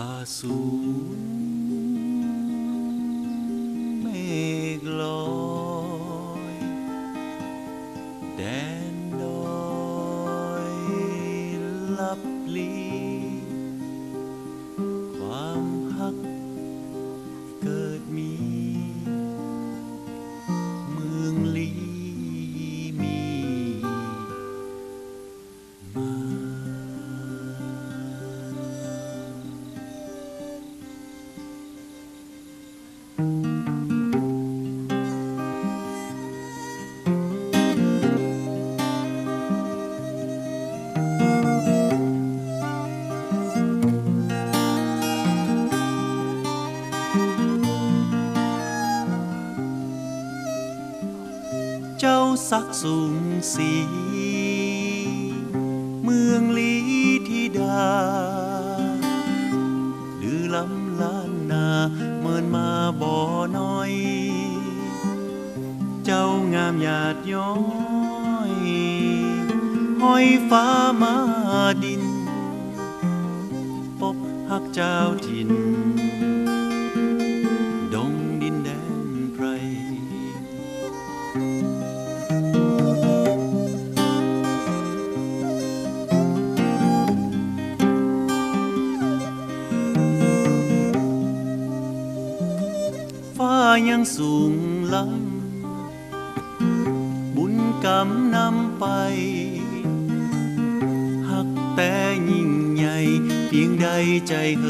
าสูงเมฆลอยแดนดอยลับลี เจ้าสักสูงสี เมืองลีธิดา หรือลำล้านนาเมินมาบ่อน้อย เจ้างามหยาดย้อยห้อยฟ้ามาดิน ปบหักเจ้าถิ่น ฟ้ายังสูงล้ำบุญกรรมนำไป หักแต่ยิ่งใหญ่เพียงใดใจเฮ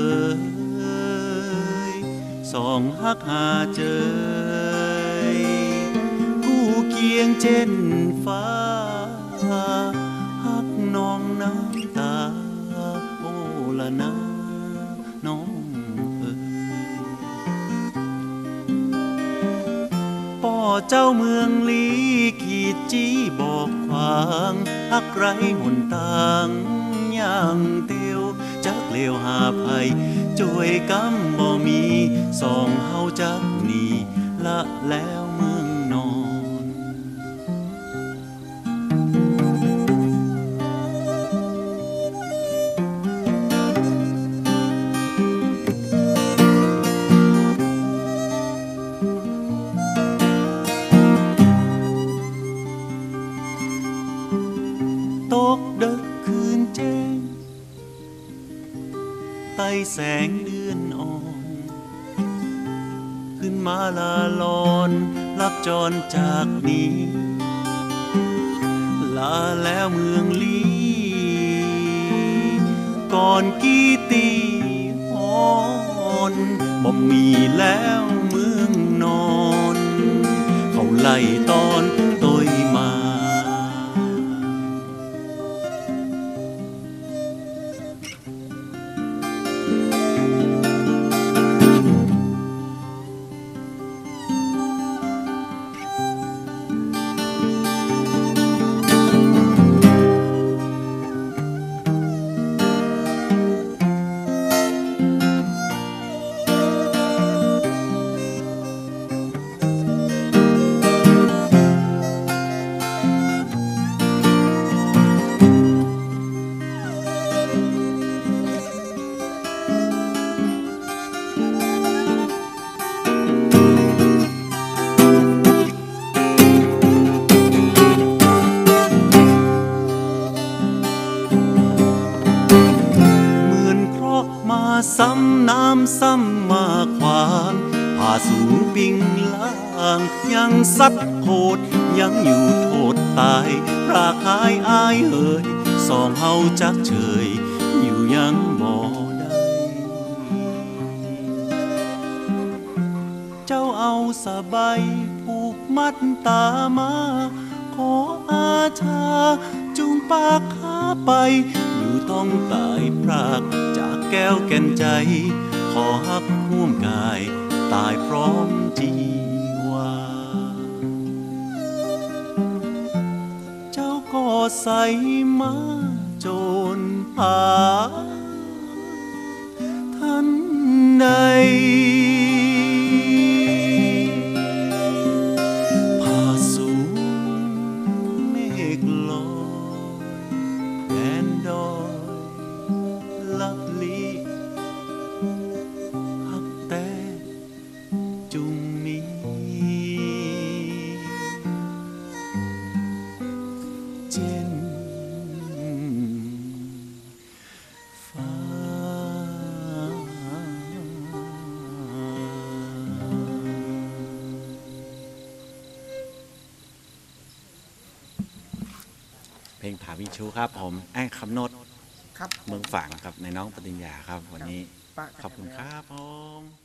ยสองหักหาเจยคู่เคียงเช่นฟ้าหักน้องน้ำตา เจ้าเมืองลีขีดจี้บอกขวางอักไรหนตางย่างเตียวจักเลียวหาภัยจวยกำบ่มี แสงเดือนอ่อน ขึ้นมาลาลอนรับจรจากนี้ ลาแล้วเมืองลี ก่อนกี่ตี ซ้ำน้ำซ้ำมาขวางผ่าสูงปิงล่าง ยังสัดโหดยังอยู่โทษตายพรากหายอายเอ่ยสองเฮาจักเฉย อยู่ยังบ่ได้ เจ้าเอาสบายผูกมัดตามา ขออาชาจูงปากขาไป อยู่ต้องตายพราก แก้วแก่นใจ ขอฮักห่วมกาย ตายพร้อมจีวาเจ้าก็ใสมาโจรผาท่านใด เพลงผาวิชูครับ ผมแอ้งคำโนดครับเมืองฝางครับในน้องปฏิญญาครับ วันนี้ ปะขอบคุณครับผม